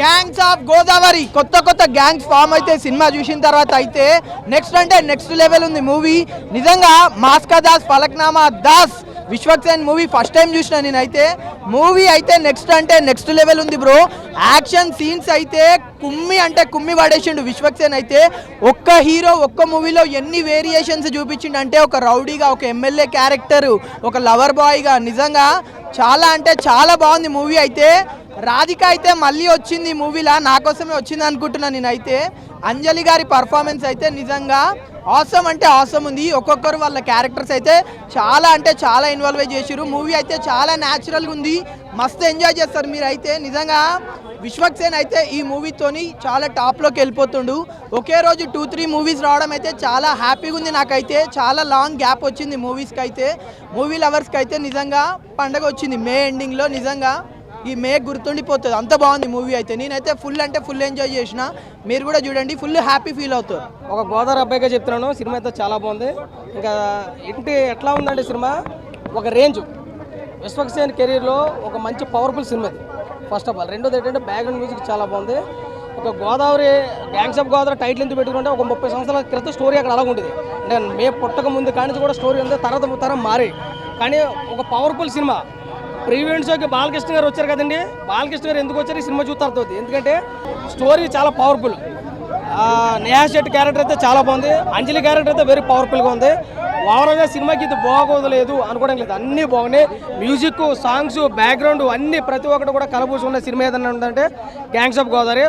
Gangs of Godavari కొత్త కొత్త gangs form అయితే సినిమా చూసిన తర్వాత అయితే నెక్స్ట్ అంటే నెక్స్ట్ లెవెల్ ఉంది మూవీ నిజంగా మాస్కా Das Falaknuma Das Vishwaksen movie first time చూసిన నేనైతే. మూవీ అయితే నెక్స్ట్ అంటే నెక్స్ట్ లెవెల్ ఉంది బ్రో యాక్షన్ సీన్స్ అయితే కుమ్మి అంటే కుమ్మి పడేసిండు విశ్వక్సేన్ అయితే. ఒక్క హీరో ఒక్క మూవీలో ఎన్ని వేరియేషన్స్ చూపించిండు అంటే ఒక రౌడీగా ఒక ఎమ్మెల్యే క్యారెక్టర్ ఒక లవర్ బాయ్గా నిజంగా చాలా అంటే చాలా బాగుంది మూవీ అయితే. రాధిక అయితే మళ్ళీ వచ్చింది మూవీలా నా కోసమే వచ్చింది అనుకుంటున్నాను నేనైతే. అంజలి గారి పర్ఫార్మెన్స్ అయితే నిజంగా ఆసమ్ అంటే ఆసమ్ ఉంది. ఒక్కొక్కరు వాళ్ళ క్యారెక్టర్స్ అయితే చాలా అంటే చాలా ఇన్వాల్వ్ చేసారు మూవీ అయితే చాలా న్యాచురల్గా ఉంది. మస్తు ఎంజాయ్ చేస్తారు మీరు అయితే నిజంగా విశ్వక్సేన్ అయితే ఈ మూవీతోని చాలా టాప్లోకి వెళ్ళిపోతుండు. ఒకే రోజు టూ త్రీ మూవీస్ రావడం అయితే చాలా హ్యాపీగా ఉంది నాకైతే. చాలా లాంగ్ గ్యాప్ వచ్చింది మూవీస్కి అయితే. మూవీ లవర్స్కి అయితే నిజంగా పండగ వచ్చింది. మే ఎండింగ్లో నిజంగా. ఈ మే గుర్తుండిపోతుంది. అంత బాగుంది మూవీ అయితే. నేనైతే ఫుల్ అంటే ఫుల్ ఎంజాయ్ చేసిన. మీరు కూడా చూడండి ఫుల్ హ్యాపీ ఫీల్ అవుతారు. ఒక గోదావరి అబ్బాయిగా చెప్తున్నాను. సినిమా అయితే చాలా బాగుంది. ఇంకా ఇంటి ఎట్లా ఉందండి సినిమా ఒక రేంజ్ విశ్వక్సేన్ కెరీర్లో ఒక మంచి పవర్ఫుల్ సినిమా ఇది. ఫస్ట్ ఆఫ్ ఆల్ రెండోది ఏంటంటే బ్యాక్గ్రౌండ్ మ్యూజిక్ చాలా బాగుంది. ఒక Godavari gangs of Godavari title ఎందుకు పెట్టుకుంటే ఒక ముప్పై సంవత్సరాల క్రితం స్టోరీ అక్కడ అలాగ ఉంటుంది అంటే మే పుట్టక ముందు కానీ కూడా స్టోరీ ఉంది తర్వాత తరం మారే. కానీ ఒక పవర్ఫుల్ సినిమా. ప్రీవియన్ షోకి బాలకృష్ణ గారు వచ్చారు కదండి. బాలకృష్ణ గారు ఎందుకు వచ్చారు ఈ సినిమా చూస్తారు అవుతుంది. ఎందుకంటే స్టోరీ చాలా పవర్ఫుల్. నేహా శెట్టి క్యారెక్టర్ అయితే చాలా బాగుంది. అంజలి క్యారెక్టర్ అయితే వెరీ పవర్ఫుల్గా ఉంది. ఓవరాల్గా సినిమాకి ఇది బాగోదలేదు అనుకోవడం లేదు. అన్నీ బాగున్నాయి. మ్యూజిక్ సాంగ్స్ బ్యాక్గ్రౌండ్ అన్ని ప్రతి ఒక్కటి కూడా కలబూసి ఉన్న సినిమా ఏదన్నా ఉందంటే గ్యాంగ్స్ ఆఫ్ గోదావరి